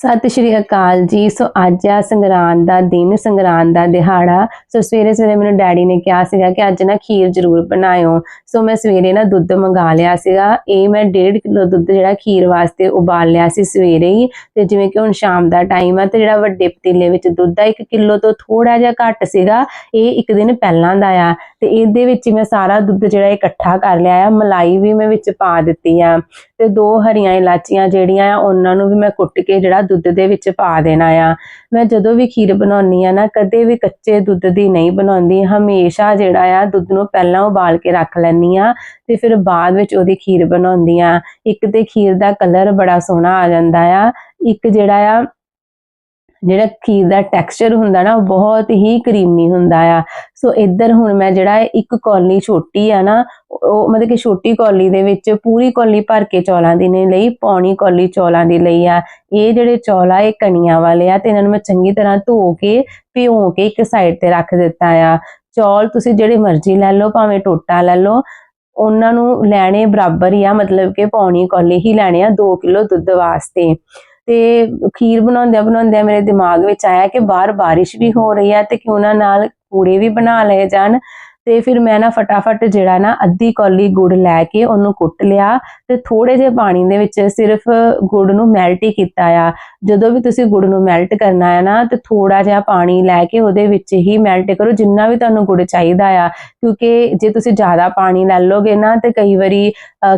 ਸਤਿ ਸ਼੍ਰੀ ਅਕਾਲ ਜੀ। ਸੋ ਅੱਜ ਆ ਸੰਗਰਾਂਦ ਦਾ ਦਿਨ, ਸੰਗਰਾਂਦ ਦਾ ਦਿਹਾੜਾ। ਸੋ ਸਵੇਰੇ ਸਵੇਰੇ ਮੈਨੂੰ ਡੈਡੀ ਨੇ ਕਿਹਾ ਸੀਗਾ ਕਿ ਅੱਜ ਨਾ ਖੀਰ ਜ਼ਰੂਰ ਬਣਾਇਓ। ਸੋ ਮੈਂ ਸਵੇਰੇ ਨਾ ਦੁੱਧ ਮੰਗਾ ਲਿਆ ਸੀਗਾ। ਇਹ ਮੈਂ 1.5 ਕਿਲੋ ਦੁੱਧ ਜਿਹੜਾ ਖੀਰ ਵਾਸਤੇ ਉਬਾਲ ਲਿਆ ਸੀ ਸਵੇਰੇ ਹੀ। ਤੇ ਜਿਵੇਂ ਕਿ ਹੁਣ ਸ਼ਾਮ ਦਾ ਟਾਈਮ ਆ ਤੇ ਜਿਹੜਾ ਵੱਡੇ ਪਤੀਲੇ ਵਿੱਚ ਦੁੱਧ ਆ 1 ਕਿਲੋ ਤੋਂ ਥੋੜਾ ਜਿਹਾ ਘੱਟ ਸੀਗਾ। ਇਹ ਇੱਕ ਦਿਨ ਪਹਿਲਾਂ ਦਾ ਆ। ਤੇ ਇਹਦੇ ਵਿੱਚ ਮੈਂ ਸਾਰਾ ਦੁੱਧ ਜਿਹੜਾ ਇਕੱਠਾ ਕਰ ਲਿਆ ਆ। ਮਲਾਈ ਵੀ ਮੈਂ ਵਿੱਚ ਪਾ ਦਿੱਤੀ ਆ। ਤੇ ਦੋ ਹਰੀਆਂ ਇਲਾਚੀਆਂ ਜਿਹੜੀਆਂ ਆ, ਉਹਨਾਂ ਨੂੰ ਵੀ ਮੈਂ ਕੁੱਟ ਕੇ ਜਿਹੜਾ ਦੁੱਧ ਦੇ ਵਿੱਚ ਪਾ ਦੇਣਾ ਆ। ਮੈਂ ਜਦੋਂ ਵੀ ਖੀਰ ਬਣਾਉਣੀ ਆ ਨਾ, ਕਦੇ ਵੀ ਕੱਚੇ ਦੁੱਧ ਦੀ ਨਹੀਂ ਬਣਾਉਂਦੀ। ਹਮੇਸ਼ਾ ਜਿਹੜਾ ਆ, ਦੁੱਧ ਨੂੰ ਪਹਿਲਾਂ ਉਬਾਲ ਕੇ ਰੱਖ ਲੈਂਦੀ ਆ ਤੇ ਫਿਰ ਬਾਅਦ ਵਿੱਚ ਉਹਦੀ ਖੀਰ ਬਣਾਉਂਦੀ ਆ। ਇੱਕ ਤੇ ਖੀਰ ਦਾ ਕਲਰ ਬੜਾ ਸੋਹਣਾ ਆ ਜਾਂਦਾ ਆ। ਇੱਕ ਜਿਹੜਾ ਆ ਜਿਹੜਾ ਖੀਰ ਦਾ ਟੈਕਸਚਰ ਹੁੰਦਾ ਨਾ ਬਹੁਤ ਹੀ ਕਰੀਮੀ ਹੁੰਦਾ ਆ। ਸੋ ਇੱਧਰ ਹੁਣ ਮੈਂ ਜਿਹੜਾ ਇੱਕ ਕੌਲੀ ਛੋਟੀ ਆ ਨਾ, ਉਹ ਮਤਲਬ ਕਿ ਛੋਟੀ ਕੌਲੀ ਦੇ ਵਿੱਚ ਪੂਰੀ ਕੌਲੀ ਭਰ ਕੇ ਚੌਲਾਂ ਦੀ ਨੇ ਲਈ, ਪੌਣੀ ਕੌਲੀ ਚੌਲਾਂ ਦੀ ਲਈ ਆ। ਇਹ ਜਿਹੜੇ ਚੌਲ ਆ, ਇਹ ਕਣੀਆਂ ਵਾਲੇ ਆ ਤੇ ਇਹਨਾਂ ਨੂੰ ਮੈਂ ਚੰਗੀ ਤਰ੍ਹਾਂ ਧੋ ਕੇ, ਭਿਉਂ ਕੇ ਇੱਕ ਸਾਈਡ ਤੇ ਰੱਖ ਦਿੱਤਾ ਆ। ਚੌਲ ਤੁਸੀਂ ਜਿਹੜੇ ਮਰਜ਼ੀ ਲੈ ਲਓ, ਭਾਵੇਂ ਟੋਟਾ ਲੈ ਲਓ। ਉਹਨਾਂ ਨੂੰ ਲੈਣੇ ਬਰਾਬਰ ਹੀ ਆ, ਮਤਲਬ ਕਿ ਪੌਣੀ ਕੌਲੀ ਹੀ ਲੈਣੇ ਆ 2 ਕਿਲੋ ਦੁੱਧ ਵਾਸਤੇ। ਤੇ ਖੀਰ ਬਣਾਉਂਦਿਆਂ ਬਣਾਉਂਦਿਆਂ ਮੇਰੇ ਦਿਮਾਗ ਵਿੱਚ ਆਇਆ ਕਿ ਬਾਹਰ ਬਾਰਿਸ਼ ਵੀ ਹੋ ਰਹੀ ਹੈ ਤੇ ਕਿਉਂ ਨਾ ਨਾਲ ਪੂੜੇ ਵੀ ਬਣਾ ਲਏ ਜਾਣ। ਤੇ ਫਿਰ ਮੈਂ ਨਾ ਫਟਾਫਟ ਜਿਹੜਾ ਨਾ ਅੱਧੀ ਕੌਲੀ ਗੁੜ ਲੈ ਕੇ ਉਹਨੂੰ ਕੁੱਟ ਲਿਆ ਤੇ ਥੋੜੇ ਜਿਹੇ ਪਾਣੀ ਦੇ ਵਿੱਚ ਸਿਰਫ ਗੁੜ ਨੂੰ ਮੈਲਟ ਹੀ ਕੀਤਾ ਆ। ਜਦੋਂ ਵੀ ਤੁਸੀਂ ਗੁੜ ਨੂੰ ਮੈਲਟ ਕਰਨਾ ਹੈ ਨਾ ਤੇ ਥੋੜਾ ਜਿਹਾ ਪਾਣੀ ਲੈ ਕੇ ਉਹਦੇ ਵਿੱਚ ਹੀ ਮੈਲਟ ਕਰੋ, ਜਿੰਨਾ ਵੀ ਤੁਹਾਨੂੰ ਗੁੜ ਚਾਹੀਦਾ ਆ। ਕਿਉਂਕਿ ਜੇ ਤੁਸੀਂ ਜ਼ਿਆਦਾ ਪਾਣੀ ਲੈ ਲੋਗੇ ਨਾ ਤੇ ਕਈ ਵਾਰੀ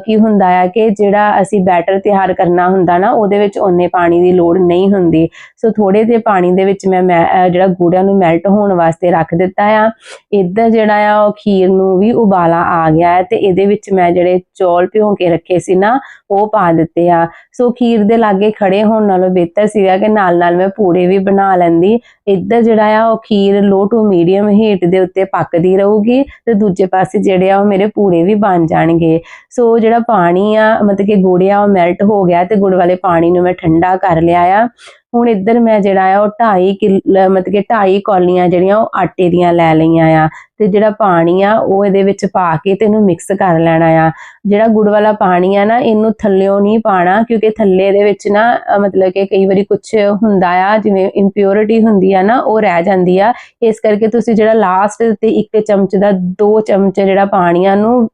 ਕੀ ਹੁੰਦਾ ਆ ਕਿ ਜਿਹੜਾ ਅਸੀਂ ਬੈਟਰ ਤਿਆਰ ਕਰਨਾ ਹੁੰਦਾ ਨਾ, ਉਹਦੇ ਵਿੱਚ ਓਨੇ ਪਾਣੀ ਦੀ ਲੋੜ ਨਹੀਂ ਹੁੰਦੀ। ਸੋ ਥੋੜੇ ਜਿਹੇ ਪਾਣੀ ਦੇ ਵਿੱਚ ਮੈਂ ਮੈਂ ਜਿਹੜਾ ਗੂੜਿਆਂ ਨੂੰ ਮੈਲਟ ਹੋਣ ਵਾਸਤੇ ਰੱਖ ਦਿੱਤਾ ਆ। ਇੱਧਰ ਜਿਹੜਾ ਆ, ਉਹ ਖੀਰ ਨੂੰ ਵੀ ਉਬਾਲਾ ਆ ਗਿਆ ਹੈ ਤੇ ਇਹਦੇ ਵਿੱਚ ਮੈਂ ਜਿਹੜੇ ਚੌਲ ਭਿਉਂ ਕੇ ਰੱਖੇ ਸੀ ਨਾ, ਉਹ ਪਾ ਦਿੱਤੇ ਆ। ਸੋ ਖੀਰ ਦੇ ਲਾਗੇ ਖੜੇ ਹੋਣ ਨਾਲੋਂ ਬਿਹਤਰ ਸੀਗਾ ਕਿ ਨਾਲ ਨਾਲ ਮੈਂ ਪੂੜੇ ਵੀ ਬਣਾ ਲੈਂਦੀ। ਇੱਧਰ ਜਿਹੜਾ ਆ, ਉਹ ਖੀਰ ਲੋ ਟੂ ਮੀਡੀਅਮ ਹੀਟ ਦੇ ਉੱਤੇ ਪੱਕਦੀ ਰਹੂਗੀ ਤੇ ਦੂਜੇ ਪਾਸੇ ਜਿਹੜੇ ਆ, ਉਹ ਮੇਰੇ ਪੂੜੇ ਵੀ ਬਣ ਜਾਣਗੇ। ਸੋ ਜਿਹੜਾ ਪਾਣੀ ਆ, ਮਤਲਬ ਕਿ ਗੁੜ ਆ, ਉਹ ਮੈਲਟ ਹੋ ਗਿਆ ਤੇ ਗੁੜ ਵਾਲੇ ਪਾਣੀ ਨੂੰ ਮੈਂ ਠੰਡਾ ਕਰ ਲਿਆ ਆ। ਹੁਣ ਇੱਧਰ ਮੈਂ ਜਿਹੜਾ ਆ, ਉਹ 2.5 ਕਿਲੋ, ਮਤਲਬ ਕਿ 2.5 ਕੌਲੀਆਂ ਜਿਹੜੀਆਂ ਉਹ ਆਟੇ ਦੀਆਂ ਲੈ ਲਈਆਂ ਆ। ਤੇ ਜਿਹੜਾ ਪਾਣੀ ਆ, ਉਹ ਇਹਦੇ ਵਿੱਚ ਪਾ ਕੇ ਤੇ ਇਹਨੂੰ ਮਿਕਸ ਕਰ ਲੈਣਾ ਆ। ਜਿਹੜਾ ਗੁੜ ਵਾਲਾ ਪਾਣੀ ਆ ਨਾ, ਇਹਨੂੰ ਥੱਲਿਓਂ ਨਹੀਂ ਪਾਣਾ ਕਿਉਂਕਿ ਥੱਲੇ ਦੇ ਵਿੱਚ ਨਾ ਮਤਲਬ ਕਿ ਕਈ ਵਾਰੀ ਕੁਝ ਹੁੰਦਾ ਆ, ਜਿਵੇਂ ਇੰਪਿਉਰਿਟੀ ਹੁੰਦੀ ਆ ਨਾ, ਉਹ ਰਹਿ ਜਾਂਦੀ ਆ। ਇਸ ਕਰਕੇ ਤੁਸੀਂ ਜਿਹੜਾ ਲਾਸਟ ਤੇ ਇੱਕ ਚਮਚ ਦਾ ਦੋ ਚਮਚ ਜਿਹੜਾ ਪਾਣੀ ਆ ਨੂੰ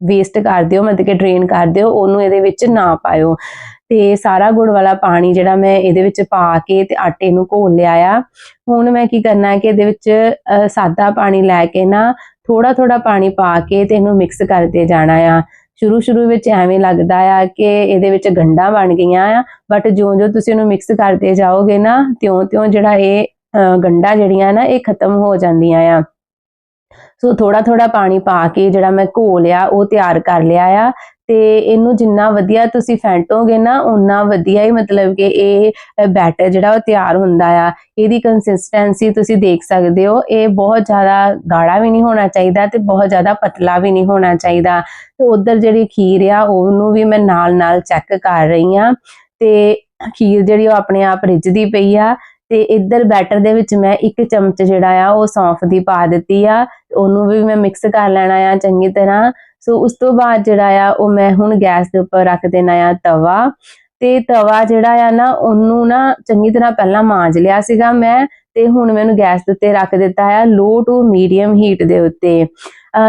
ਵੇਸਟ ਕਰ ਦਿਓ ਮਤਲਬ ਕਿ ਡਰੇਨ ਕਰ ਦਿਓ ਉਹਨੂੰ ਇਹਦੇ ਵਿੱਚ ਨਾ ਪਾਇਓ। ਤੇ ਸਾਰਾ ਗੁੜ ਵਾਲਾ ਪਾਣੀ ਜਿਹੜਾ ਮੈਂ ਇਹਦੇ ਵਿੱਚ ਪਾ ਕੇ ਤੇ ਆਟੇ ਨੂੰ ਘੋਲ ਲਿਆ ਆ ਹੁਣ ਮੈਂ ਕੀ ਕਰਨਾ ਹੈ ਕਿ ਇਹਦੇ ਵਿੱਚ ਸਾਦਾ ਪਾਣੀ ਲੈ ਕੇ ਨਾ ਥੋੜਾ ਥੋੜਾ ਪਾਣੀ ਪਾ ਕੇ ਤੇ ਇਹਨੂੰ ਮਿਕਸ ਕਰਦੇ ਜਾਣਾ ਆ। ਸ਼ੁਰੂ ਸ਼ੁਰੂ ਵਿੱਚ ਐਵੇਂ ਲੱਗਦਾ ਆ ਕਿ ਇਹਦੇ ਵਿੱਚ ਗੰਢਾਂ ਬਣ ਗਈਆਂ ਆ ਬਟ ਜਿਉਂ-ਜਿਉਂ ਤੁਸੀਂ ਇਹਨੂੰ ਮਿਕਸ ਕਰਦੇ ਜਾਓਗੇ ਨਾ ਤਿਉਂ-ਤਿਉਂ ਜਿਹੜਾ ਇਹ ਅਹ, ਗੰਢਾਂ ਜਿਹੜੀਆਂ ਨਾ ਇਹ ਖਤਮ ਹੋ ਜਾਂਦੀਆਂ ਆ। ਸੋ ਥੋੜਾ ਥੋੜਾ ਪਾਣੀ ਪਾ ਕੇ ਜਿਹੜਾ ਮੈਂ ਘੋਲ ਆ ਉਹ ਤਿਆਰ ਕਰ ਲਿਆ ਆ। ਤੇ ਇਹਨੂੰ ਜਿੰਨਾ ਵਧੀਆ ਤੁਸੀਂ ਫੈਂਟੋਗੇ ਨਾ ਉਨਾ ਵਧੀਆ ਹੀ ਮਤਲਬ ਕਿ ਇਹ ਬੈਟਰ ਜਿਹੜਾ ਉਹ ਤਿਆਰ ਹੁੰਦਾ ਆ। ਇਹਦੀ ਕੰਸਿਸਟੈਂਸੀ ਤੁਸੀਂ ਦੇਖ ਸਕਦੇ ਹੋ। ਇਹ ਬਹੁਤ ਜ਼ਿਆਦਾ ਗਾੜਾ ਵੀ ਨਹੀਂ ਹੋਣਾ ਚਾਹੀਦਾ ਤੇ ਬਹੁਤ ਜ਼ਿਆਦਾ ਪਤਲਾ ਵੀ ਨਹੀਂ ਹੋਣਾ ਚਾਹੀਦਾ। ਤੇ ਉਧਰ ਜਿਹੜੀ ਖੀਰ ਆ, ਉਹਨੂੰ ਵੀ ਮੈਂ ਨਾਲ ਨਾਲ ਚੈੱਕ ਕਰ ਰਹੀ ਆ ਤੇ ਖੀਰ ਜਿਹੜੀ ਉਹ ਆਪਣੇ ਆਪ ਰਿੱਝਦੀ ਪਈ ਆ। ਤੇ ਇੱਧਰ ਬੈਟਰ ਦੇ ਵਿੱਚ ਮੈਂ ਇੱਕ ਚਮਚ ਜਿਹੜਾ ਆ, ਉਹ ਸੌਂਫ ਦੀ ਪਾ ਦਿੱਤੀ ਆ। ਉਹਨੂੰ ਵੀ ਮੈਂ ਮਿਕਸ ਕਰ ਲੈਣਾ ਆ ਚੰਗੀ ਤਰ੍ਹਾਂ। ਸੋ ਉਸ ਤੋਂ ਬਾਅਦ ਜਿਹੜਾ ਆ, ਉਹ ਮੈਂ ਹੁਣ ਗੈਸ ਦੇ ਉੱਪਰ ਰੱਖ ਦੇਣਾ ਆ ਤਵਾ। ਤੇ ਤਵਾ ਜਿਹੜਾ ਆ ਨਾ, ਉਹਨੂੰ ਨਾ ਚੰਗੀ ਤਰ੍ਹਾਂ ਪਹਿਲਾਂ ਮਾਂਜ ਲਿਆ ਸੀਗਾ ਮੈਂ। ਤੇ ਹੁਣ ਮੈਨੂੰ ਗੈਸ ਦੇ ਉੱਤੇ ਰੱਖ ਦਿੱਤਾ ਆ ਲੋ ਟੂ ਮੀਡੀਅਮ ਹੀਟ ਦੇ ਉੱਤੇ।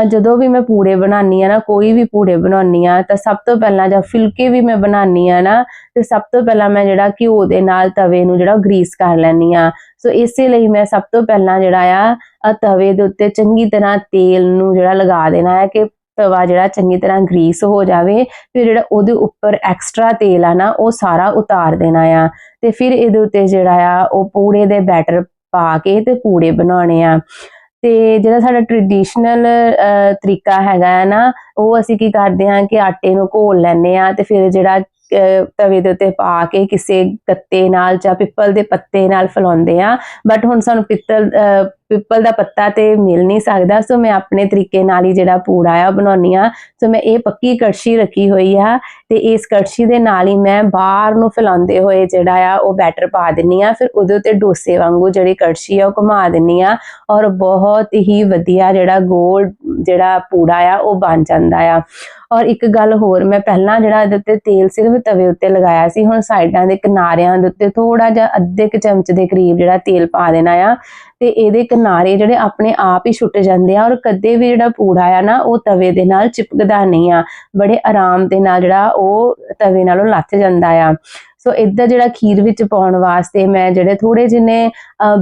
ਜਦੋਂ ਵੀ ਮੈਂ ਪੂੜੇ ਬਣਾਉਣੀ ਆ ਨਾ, ਕੋਈ ਵੀ ਪੂੜੇ ਬਣਾਉਣੀ ਆ ਤਾਂ ਸਭ ਤੋਂ ਪਹਿਲਾਂ ਜਾਂ ਫੁਲਕੇ ਵੀ ਮੈਂ ਬਣਾਉਣੀ ਆ ਨਾ, ਤੇ ਸਭ ਤੋਂ ਪਹਿਲਾਂ ਮੈਂ ਜਿਹੜਾ ਘਿਓ ਦੇ ਨਾਲ ਤਵੇ ਨੂੰ ਜਿਹੜਾ ਗਰੀਸ ਕਰ ਲੈਣੀ ਆ ਸੋ ਇਸੇ ਲਈ ਮੈਂ ਸਭ ਤੋਂ ਪਹਿਲਾਂ ਜਿਹੜਾ ਆ ਆਹ ਤਵੇ ਦੇ ਉੱਤੇ ਚੰਗੀ ਤਰ੍ਹਾਂ ਤੇਲ ਨੂੰ ਜਿਹੜਾ ਲਗਾ ਦੇਣਾ ਹੈ ਕਿ ਤਵਾ ਜਿਹੜਾ ਚੰਗੀ ਤਰ੍ਹਾਂ ਗਰੀਸ ਹੋ ਜਾਵੇ, ਫਿਰ ਜਿਹੜਾ ਉਹਦੇ ਉੱਪਰ ਐਕਸਟਰਾ ਤੇਲ ਆ ਨਾ, ਉਹ ਸਾਰਾ ਉਤਾਰ ਦੇਣਾ ਆ। ਤੇ ਫਿਰ ਇਹਦੇ ਉੱਤੇ ਜਿਹੜਾ ਆ, ਉਹ ਪੂੜੇ ਦੇ ਬੈਟਰ ਪਾ ਕੇ ਤੇ ਪੂੜੇ ਬਣਾਉਣੇ ਆ। ਤੇ ਜਿਹੜਾ ਸਾਡਾ ਟ੍ਰੈਡੀਸ਼ਨਲ ਤਰੀਕਾ ਹੈਗਾ ਹੈ ਨਾ, ਉਹ ਅਸੀਂ ਕੀ ਕਰਦੇ ਹਾਂ ਕਿ ਆਟੇ ਨੂੰ ਘੋਲ ਲੈਂਦੇ ਆ ਤੇ ਫਿਰ ਜਿਹੜਾ ਤਵੇ ਦੇ ਉੱਤੇ ਪਾ ਕੇ ਕਿਸੇ ਗੱਤੇ ਨਾਲ ਜਾਂ ਪਿੱਪਲ ਦੇ ਪੱਤੇ ਨਾਲ ਫੈਲਾਉਂਦੇ ਆ ਬਟ ਹੁਣ ਸਾਨੂੰ ਪਿੱਤਲ ਪਿੱਪਲ ਦਾ ਪੱਤਾ ਤੇ ਮਿਲ ਨਹੀਂ ਸਕਦਾ। ਸੋ ਮੈਂ ਆਪਣੇ ਤਰੀਕੇ ਨਾਲ ਹੀ ਜਿਹੜਾ ਪੂੜਾ ਆ ਬਣਾਉਣੀ ਆ ਸੋ ਮੈਂ ਇਹ ਪੱਕੀ ਕੜਛੀ ਰੱਖੀ ਹੋਈ ਆ ਤੇ ਇਸ ਕੜਛੀ ਦੇ ਨਾਲ ਹੀ ਮੈਂ ਬਾਹਰ ਨੂੰ ਫੈਲਾਉਂਦੇ ਹੋਏ ਜਿਹੜਾ ਆ ਉਹ ਬੈਟਰ ਪਾ ਦਿੰਨੀ ਆ ਫਿਰ ਉਹਦੇ ਉੱਤੇ ਡੋਸੇ ਵਾਂਗੂ ਜਿਹੜੀ ਕੜਛੀ ਆ ਉਹ ਘੁਮਾ ਦਿੰਨੀ ਆ ਔਰ ਬਹੁਤ ਹੀ ਵਧੀਆ ਜਿਹੜਾ ਗੋਲ ਜਿਹੜਾ ਪੂੜਾ ਆ ਉਹ ਬਣ ਜਾਂਦਾ ਆ। ਔਰ ਇੱਕ ਗੱਲ ਹੋਰ, ਮੈਂ ਪਹਿਲਾਂ ਜਿਹੜਾ ਇਹਦੇ ਉੱਤੇ ਤੇਲ ਸਿਰਫ ਤਵੇ ਉੱਤੇ ਲਗਾਇਆ ਸੀ, ਹੁਣ ਸਾਈਡਾਂ ਦੇ ਕਿਨਾਰਿਆਂ ਦੇ ਉੱਤੇ ਥੋੜਾ ਜਿਹਾ ਅੱਧੇ ਕੁ ਚਮਚ ਦੇ ਕਰੀਬ ਜਿਹੜਾ ਤੇਲ ਪਾ ਦੇਣਾ ਆ, ਤੇ ਇਹਦੇ ਕਿਨਾਰੇ ਜਿਹੜੇ ਆਪਣੇ ਆਪ ਹੀ ਛੁੱਟ ਜਾਂਦੇ ਆ ਔਰ ਕਦੇ ਵੀ ਜਿਹੜਾ ਪੂੜਾ ਆ ਨਾ, ਉਹ ਤਵੇ ਦੇ ਨਾਲ ਚਿਪਕਦਾ ਨਹੀਂ ਆ, ਬੜੇ ਆਰਾਮ ਦੇ ਨਾਲ ਜਿਹੜਾ ਉਹ ਤਵੇ ਨਾਲੋਂ ਲੱਥ ਜਾਂਦਾ ਆ। ਸੋ ਇੱਧਰ ਜਿਹੜਾ ਖੀਰ ਵਿੱਚ ਪਾਉਣ ਵਾਸਤੇ ਮੈਂ ਜਿਹੜੇ ਥੋੜੇ ਜਿਨੇ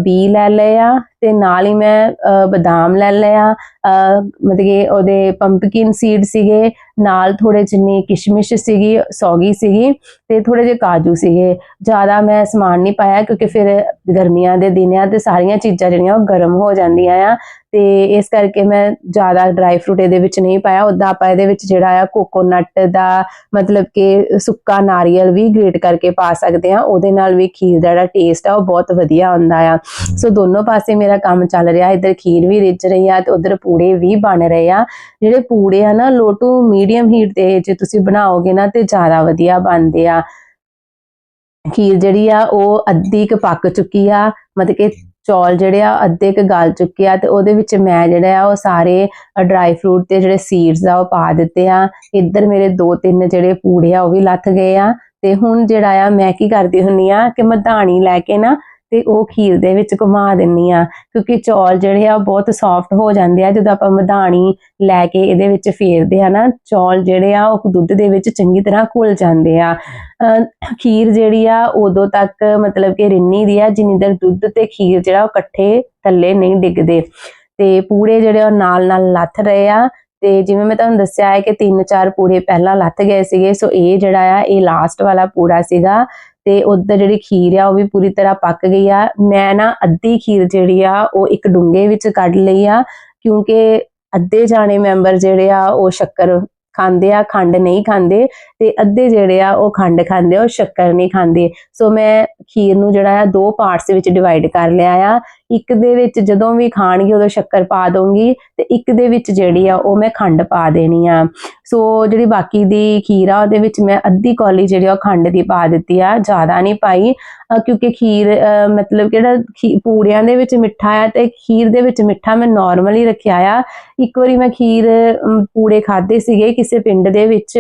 ਬੀ ਲੈ ਲਏ ਆ ਤੇ ਨਾਲ ਹੀ ਮੈਂ ਬਦਾਮ ਲੈ ਲਿਆ ਮਤਲਬ ਕਿ ਉਹਦੇ ਪੰਪਕਿਨ ਸੀਡ ਸੀਗੇ ਨਾਲ ਥੋੜੇ ਜਿੰਨੀ ਕਿਸ਼ਮਿਸ਼ ਸੀਗੀ ਸੌਗੀ ਸੀਗੀ ਤੇ ਥੋੜੇ ਜਿਹੇ ਕਾਜੂ ਸੀਗੇ। ਜ਼ਿਆਦਾ ਮੈਂ ਸਮਾਨ ਨਹੀਂ ਪਾਇਆ ਕਿਉਂਕਿ ਫਿਰ ਗਰਮੀਆਂ ਦੇ ਦਿਨ ਆ ਤੇ ਸਾਰੀਆਂ ਚੀਜ਼ਾਂ ਜਿਹੜੀਆਂ ਉਹ ਗਰਮ ਹੋ ਜਾਂਦੀਆਂ ਆ। ਤੇ ਇਸ ਕਰਕੇ ਮੈਂ ਜ਼ਿਆਦਾ ਡਰਾਈ ਫਰੂਟ ਇਹਦੇ ਵਿੱਚ ਨਹੀਂ ਪਾਇਆ। ਉਦਾਂ ਆਪਾਂ ਇਹਦੇ ਵਿੱਚ ਜਿਹੜਾ ਆ ਕੋਕੋਨਟ ਦਾ ਮਤਲਬ ਕਿ ਸੁੱਕਾ ਨਾਰੀਅਲ ਵੀ ਗ੍ਰੇਟ ਕਰਕੇ ਪਾ ਸਕਦੇ ਆ। ਉਹਦੇ ਨਾਲ ਵੀ ਖੀਰ ਦਾ ਜਿਹੜਾ ਟੇਸਟ ਆ ਉਹ ਬਹੁਤ ਵਧੀਆ ਆਉਂਦਾ ਆ। ਸੋ ਦੋਨੋਂ ਪਾਸੇ ਮੇਰਾ ਕੰਮ ਚੱਲ ਰਿਹਾ, ਇੱਧਰ ਖੀਰ ਵੀ ਰਿੱਝ ਰਹੀ ਆ ਤੇ ਉਧਰ ਪੂੜੇ ਵੀ ਬਣ ਰਹੇ ਆ। ਜਿਹੜੇ ਪੂੜੇ ਆ ਨਾ ਲੋ ਮੀਡੀਅਮ ਹੀਟ ਤੇ ਜੇ ਤੁਸੀਂ ਬਣਾਓਗੇ ਨਾ ਤੇ ਜ਼ਿਆਦਾ ਵਧੀਆ ਬਣਦੇ ਆ। ਖੀਰ ਜਿਹੜੀ ਆ, ਉਹ ਅੱਧੀ ਕ ਪੱਕ ਚੁੱਕੀ ਆ, ਮਤਲਬ ਕਿ ਚੌਲ ਜਿਹੜੇ ਆ, ਅੱਧੇ ਕ ਗਲ ਚੁੱਕੇ ਆ ਤੇ ਉਹਦੇ ਵਿੱਚ ਮੈਂ ਜਿਹੜਾ ਆ, ਉਹ ਸਾਰੇ ਡਰਾਈ ਫਰੂਟ ਤੇ ਜਿਹੜੇ ਸੀਡਸ ਆ, ਉਹ ਪਾ ਦਿੱਤੇ ਆ। ਇੱਧਰ ਮੇਰੇ ਦੋ ਤਿੰਨ ਜਿਹੜੇ ਪੂੜੇ ਆ, ਉਹ ਵੀ ਲੱਥ ਗਏ ਆ। ਤੇ ਹੁਣ ਜਿਹੜਾ ਆ, ਮੈਂ ਕੀ ਕਰਦੀ ਹੁੰਨੀ ਆ ਕਿ ਮਧਾਣੀ ਲੈ ਕੇ ਨਾ ਤੇ ਉਹ ਖੀਰ ਦੇ ਵਿੱਚ ਘੁਮਾ ਦਿੰਨੀ ਆ। ਕਿਉਂਕਿ ਚੌਲ ਜਿਹੜੇ ਆ, ਉਹ ਬਹੁਤ ਸੌਫਟ ਹੋ ਜਾਂਦੇ ਆ। ਜਦੋਂ ਆਪਾਂ ਮਧਾਣੀ ਲੈ ਕੇ ਇਹਦੇ ਵਿੱਚ ਫੇਰਦੇ ਆ ਨਾ, ਚੌਲ ਜਿਹੜੇ ਆ, ਉਹ ਦੁੱਧ ਦੇ ਵਿੱਚ ਚੰਗੀ ਤਰ੍ਹਾਂ ਘੁਲ ਜਾਂਦੇ ਆ। ਖੀਰ ਜਿਹੜੀ ਆ, ਉਦੋਂ ਤੱਕ ਮਤਲਬ ਕਿ ਰਿੰਨੀ ਦੀ ਆ, ਜਿੰਨੀ ਦੇਰ ਦੁੱਧ ਤੇ ਖੀਰ ਜਿਹੜਾ ਉਹ ਇਕੱਠੇ ਥੱਲੇ ਨਹੀਂ ਡਿੱਗਦੇ। ਤੇ ਪੂੜੇ ਜਿਹੜੇ ਉਹ ਨਾਲ ਨਾਲ ਲੱਥ ਰਹੇ ਆ। ਤੇ ਜਿਵੇਂ ਮੈਂ ਤੁਹਾਨੂੰ ਦੱਸਿਆ ਹੈ ਕਿ ਤਿੰਨ ਚਾਰ ਪੂੜੇ ਪਹਿਲਾਂ ਲੱਥ ਗਏ ਸੀਗੇ, ਸੋ ਇਹ ਜਿਹੜਾ ਆ, ਇਹ ਲਾਸਟ ਵਾਲਾ ਪੂੜਾ ਸੀਗਾ। ਤੇ ਉਧਰ ਜਿਹੜੀ ਖੀਰ ਆ, ਉਹ ਵੀ ਪੂਰੀ ਤਰ੍ਹਾਂ ਪੱਕ ਗਈ ਆ। ਮੈਂ ਨਾ ਅੱਧੀ ਖੀਰ ਜਿਹੜੀ ਆ, ਉਹ ਇੱਕ ਡੂੰਘੇ ਵਿੱਚ ਕੱਢ ਲਈ ਆ, ਕਿਉਂਕਿ ਅੱਧੇ ਜਾਣੇ ਮੈਂਬਰ ਜਿਹੜੇ ਆ, ਉਹ ਸ਼ੱਕਰ ਖਾਂਦੇ ਆ, ਖੰਡ ਨਹੀਂ ਖਾਂਦੇ ਤੇ ਅੱਧੇ ਜਿਹੜੇ ਆ ਉਹ ਖੰਡ ਖਾਂਦੇ ਆ, ਉਹ ਸ਼ੱਕਰ ਨਹੀਂ ਖਾਂਦੇ। ਸੋ ਮੈਂ ਖੀਰ ਨੂੰ ਜਿਹੜਾ ਆ ਦੋ ਪਾਰਟਸ ਵਿੱਚ ਡਿਵਾਈਡ ਕਰ ਲਿਆ ਆ। ਇੱਕ ਦੇ ਵਿੱਚ ਜਦੋਂ ਵੀ ਖਾਣਗੇ ਉਦੋਂ ਸ਼ੱਕਰ ਪਾ ਦਊਂਗੀ ਤੇ ਇੱਕ ਦੇ ਵਿੱਚ ਜਿਹੜੀ ਆ ਉਹ ਮੈਂ ਖੰਡ ਪਾ ਦੇਣੀ ਆ। ਸੋ ਜਿਹੜੀ ਬਾਕੀ ਦੀ ਖੀਰ ਆ ਉਹਦੇ ਵਿੱਚ ਮੈਂ ਅੱਧੀ ਕੌਲੀ ਜਿਹੜੀ ਆ ਉਹ ਖੰਡ ਦੀ ਪਾ ਦਿੱਤੀ ਆ, ਜ਼ਿਆਦਾ ਨਹੀਂ ਪਾਈ। ਕਿਉਂਕਿ ਖੀਰ ਮਤਲਬ ਕਿਹੜਾ ਖੀ- ਪੂੜਿਆਂ ਦੇ ਵਿੱਚ ਮਿੱਠਾ ਆ ਤੇ ਖੀਰ ਦੇ ਵਿੱਚ ਮਿੱਠਾ ਮੈਂ ਨਾਰਮਲੀ ਰੱਖਿਆ ਆ। ਇੱਕ ਵਾਰੀ ਮੈਂ ਖੀਰ ਪੂੜੇ ਖਾਦੇ ਸੀਗੇ ਕਿਸੇ ਪਿੰਡ ਦੇ ਵਿੱਚ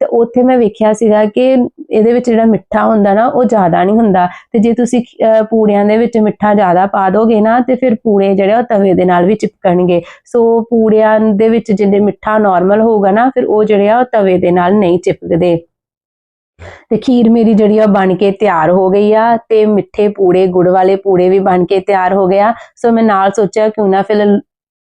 ਤੇ ਉੱਥੇ ਮੈਂ ਵੇਖਿਆ ਸੀਗਾ ਕਿ ਇਹਦੇ ਵਿੱਚ ਜਿਹੜਾ ਮਿੱਠਾ ਹੁੰਦਾ ਨਾ, ਉਹ ਜ਼ਿਆਦਾ ਨਹੀਂ ਹੁੰਦਾ। ਤੇ ਜੇ ਤੁਸੀਂ ਪੂੜਿਆਂ ਦੇ ਵਿੱਚ ਮਿੱਠਾ ਜ਼ਿਆਦਾ ਪਾ ਦੋਗੇ ਨਾ, ਤੇ ਫਿਰ ਪੂੜੇ ਜਿਹੜੇ ਉਹ ਤਵੇ ਦੇ ਨਾਲ ਵੀ ਚਿਪਕਣਗੇ। ਸੋ ਪੂੜਿਆਂ ਦੇ ਵਿੱਚ ਜਿੰਨੇ ਮਿੱਠਾ ਨਾਰਮਲ ਹੋਊਗਾ ਨਾ, ਫਿਰ ਉਹ ਜਿਹੜੇ ਆ ਉਹ ਤਵੇ ਦੇ ਨਾਲ ਨਹੀਂ ਚਿਪਕਦੇ। ਤੇ ਖੀਰ ਮੇਰੀ ਜਿਹੜੀ ਆ ਬਣ ਕੇ ਤਿਆਰ ਹੋ ਗਈ ਆ, ਤੇ ਮਿੱਠੇ ਪੂੜੇ, ਗੁੜ ਵਾਲੇ ਪੂੜੇ ਵੀ ਬਣ ਕੇ ਤਿਆਰ ਹੋ ਗਿਆ ਸੋ ਮੈਂ ਨਾਲ ਸੋਚਿਆ ਕਿਉਂ ਨਾ ਫਿਰ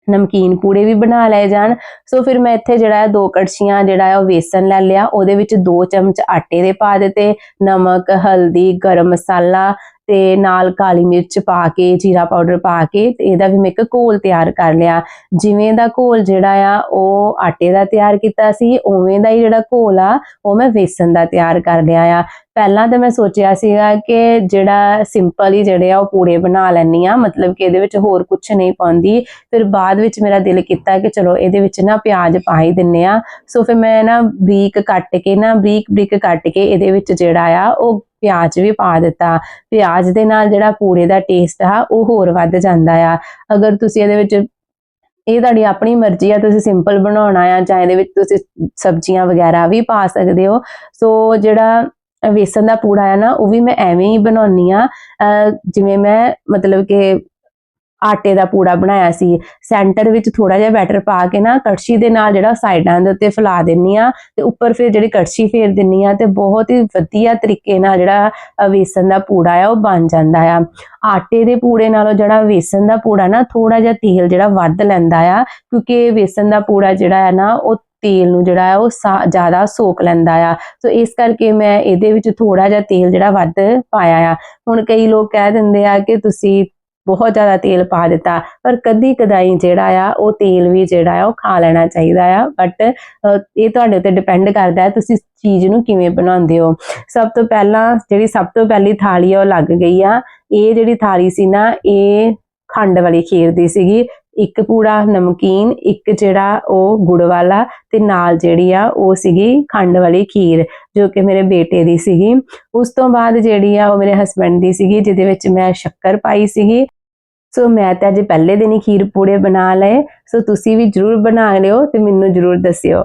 ਨਮਕੀਨ ਪੂੜੇ ਵੀ ਬਣਾ ਲਏ ਜਾਣ। ਸੋ ਫਿਰ ਮੈਂ ਇੱਥੇ ਜਿਹੜਾ ਹੈ ਦੋ ਕੜਛੀਆਂ, ਜਿਹੜਾ ਹੈ ਉਹ ਵੇਸਣ ਲੈ ਲਿਆ। ਉਹਦੇ ਵਿੱਚ ਦੋ ਚਮਚ ਆਟੇ ਦੇ ਪਾ ਦਿੱਤੇ। ਨਮਕ, ਹਲਦੀ, ਗਰਮ ਮਸਾਲਾ ਤੇ ਨਾਲ ਕਾਲੀ ਮਿਰਚ ਪਾ ਕੇ, ਜੀਰਾ ਪਾਊਡਰ ਪਾ ਕੇ ਤੇ ਇਹਦਾ ਵੀ ਮੈਂ ਇੱਕ ਘੋਲ ਤਿਆਰ ਕਰ ਲਿਆ। ਜਿਵੇਂ ਦਾ ਘੋਲ ਜਿਹੜਾ ਆ, ਉਹ ਆਟੇ ਦਾ ਤਿਆਰ ਕੀਤਾ ਸੀ, ਉਵੇਂ ਦਾ ਹੀ ਜਿਹੜਾ ਘੋਲ ਆ, ਉਹ ਮੈਂ ਵੇਸਣ ਦਾ ਤਿਆਰ ਕਰ ਲਿਆ ਆ। ਪਹਿਲਾਂ ਤਾਂ ਮੈਂ ਸੋਚਿਆ ਸੀਗਾ ਕਿ ਜਿਹੜਾ ਸਿੰਪਲ ਹੀ ਜਿਹੜੇ ਆ, ਉਹ ਪੂੜੇ ਬਣਾ ਲੈਣੀ ਆ, ਮਤਲਬ ਕਿ ਇਹਦੇ ਵਿੱਚ ਹੋਰ ਕੁਝ ਨਹੀਂ ਪਾਉਂਦੀ। ਫਿਰ ਬਾਅਦ ਵਿੱਚ ਮੇਰਾ ਦਿਲ ਕੀਤਾ ਕਿ ਚਲੋ ਇਹਦੇ ਵਿੱਚ ਨਾ ਪਿਆਜ਼ ਪਾ ਹੀ ਦਿੰਨੇ ਆ। ਸੋ ਫਿਰ ਮੈਂ ਨਾ ਬਰੀਕ ਕੱਟ ਕੇ ਨਾ ਬਰੀਕ ਬਰੀਕ ਕੱਟ ਕੇ ਇਹਦੇ ਵਿੱਚ ਜਿਹੜਾ ਆ, ਉਹ ਪਿਆਜ਼ ਵੀ ਪਾ ਦਿੱਤਾ। ਪਿਆਜ਼ ਦੇ ਨਾਲ ਜਿਹੜਾ ਪੂੜੇ ਦਾ ਟੇਸਟ ਆ, ਉਹ ਹੋਰ ਵੱਧ ਜਾਂਦਾ ਆ। ਅਗਰ ਤੁਸੀਂ ਇਹਦੇ ਵਿੱਚ, ਇਹ ਤੁਹਾਡੀ ਆਪਣੀ ਮਰਜ਼ੀ ਆ, ਤੁਸੀਂ ਸਿੰਪਲ ਬਣਾਉਣਾ ਆ, ਜਾਂ ਇਹਦੇ ਵਿੱਚ ਤੁਸੀਂ ਸਬਜ਼ੀਆਂ ਵਗੈਰਾ ਵੀ ਪਾ ਸਕਦੇ ਹੋ। ਸੋ ਜਿਹੜਾ ਵੇਸਣ ਦਾ ਪੂੜਾ ਆ ਨਾ, ਉਹ ਵੀ ਮੈਂ ਐਵੇਂ ਹੀ ਬਣਾਉਣੀ ਆ। ਅਹ, ਜਿਵੇਂ ਮੈਂ ਮਤਲਬ ਕਿ ਆਟੇ ਦਾ ਪੂੜਾ ਬਣਾਇਆ ਸੀ। ਸੈਂਟਰ ਵਿੱਚ ਥੋੜਾ ਜਿਹਾ ਬੈਟਰ ਪਾ ਕੇ ਨਾ ਕੜਛੀ ਦੇ ਨਾਲ ਜਿਹੜਾ ਸਾਈਡਾਂ ਦੇ ਉੱਤੇ ਫੈਲਾ ਦਿੰਨੀ ਆ ਤੇ ਉੱਪਰ ਫਿਰ ਜਿਹੜੀ ਕੜਛੀ ਫੇਰ ਦਿੰਨੀ ਆ ਤੇ ਬਹੁਤ ਹੀ ਵਧੀਆ ਤਰੀਕੇ ਨਾਲ ਜਿਹੜਾ ਅ, ਵੇਸਣ ਦਾ ਪੂੜਾ ਆ ਉਹ ਬਣ ਜਾਂਦਾ ਆ। ਆਟੇ ਦੇ ਪੂੜੇ ਨਾਲੋਂ ਜਿਹੜਾ ਵੇਸਣ ਦਾ ਪੂੜਾ ਨਾ ਥੋੜਾ ਜਿਹਾ ਤੇਲ ਜਿਹੜਾ ਵੱਧ ਲੈਂਦਾ ਆ ਕਿਉਂਕਿ ਵੇਸਣ ਦਾ ਪੂੜਾ ਜਿਹੜਾ ਆ ਨਾ ਉਹ ਤੇਲ ਨੂੰ ਜਿਹੜਾ ਹੈ ਉਹ ਸਾ- ਜ਼ਿਆਦਾ ਸੋਕ ਲੈਂਦਾ ਆ। ਸੋ ਇਸ ਕਰਕੇ ਮੈਂ ਇਹਦੇ ਵਿੱਚ ਥੋੜਾ ਜਿਹਾ ਤੇਲ ਜਿਹੜਾ ਵੱਧ ਪਾਇਆ ਆ। ਹੁਣ ਕਈ ਲੋਕ ਕਹਿ ਦਿੰਦੇ ਆ ਕਿ ਤੁਸੀਂ ਬਹੁਤ ਜ਼ਿਆਦਾ ਤੇਲ ਪਾ ਦਿੱਤਾ। ਪਰ ਕਦੀ ਕਦਾਈ ਜਿਹੜਾ ਆ, ਉਹ ਤੇਲ ਵੀ ਜਿਹੜਾ ਆ, ਉਹ ਖਾ ਲੈਣਾ ਚਾਹੀਦਾ ਆ। ਬਟ ਇਹ ਤੁਹਾਡੇ ਉੱਤੇ ਡਿਪੈਂਡ ਕਰਦਾ ਹੈ ਤੁਸੀਂ ਚੀਜ਼ ਨੂੰ ਕਿਵੇਂ ਬਣਾਉਂਦੇ ਹੋ। ਸਭ ਤੋਂ ਪਹਿਲਾਂ ਜਿਹੜੀ ਸਭ ਤੋਂ ਪਹਿਲੀ ਥਾਲੀ ਆ, ਉਹ ਲੱਗ ਗਈ ਆ। ਇਹ ਜਿਹੜੀ ਥਾਲੀ ਸੀ ਨਾ, ਇਹ ਖੰਡ ਵਾਲੀ ਖੀਰ ਦੀ ਸੀਗੀ। ਇੱਕ ਪੂੜਾ ਨਮਕੀਨ, ਇੱਕ ਜਿਹੜਾ ਉਹ ਗੁੜ ਵਾਲਾ ਤੇ ਨਾਲ ਜਿਹੜੀ ਆ, ਉਹ ਸੀਗੀ ਖੰਡ ਵਾਲੀ ਖੀਰ, ਜੋ ਕਿ ਮੇਰੇ ਬੇਟੇ ਦੀ ਸੀਗੀ। ਉਸ ਤੋਂ ਬਾਅਦ ਜਿਹੜੀ ਆ, ਉਹ ਮੇਰੇ ਹਸਬੰਡ ਦੀ ਸੀਗੀ, ਜਿਹਦੇ ਵਿੱਚ ਮੈਂ ਸ਼ੱਕਰ ਪਾਈ ਸੀਗੀ। ਸੋ ਮੈਂ ਤਾਂ ਅੱਜ ਪਹਿਲੇ ਦਿਨ ਹੀ ਖੀਰ ਪੂੜੇ ਬਣਾ ਲਏ। ਸੋ ਤੁਸੀਂ ਵੀ ਜਰੂਰ ਬਣਾ ਲਿਓ ਤੇ ਮੈਨੂੰ ਜਰੂਰ ਦੱਸਿਓ।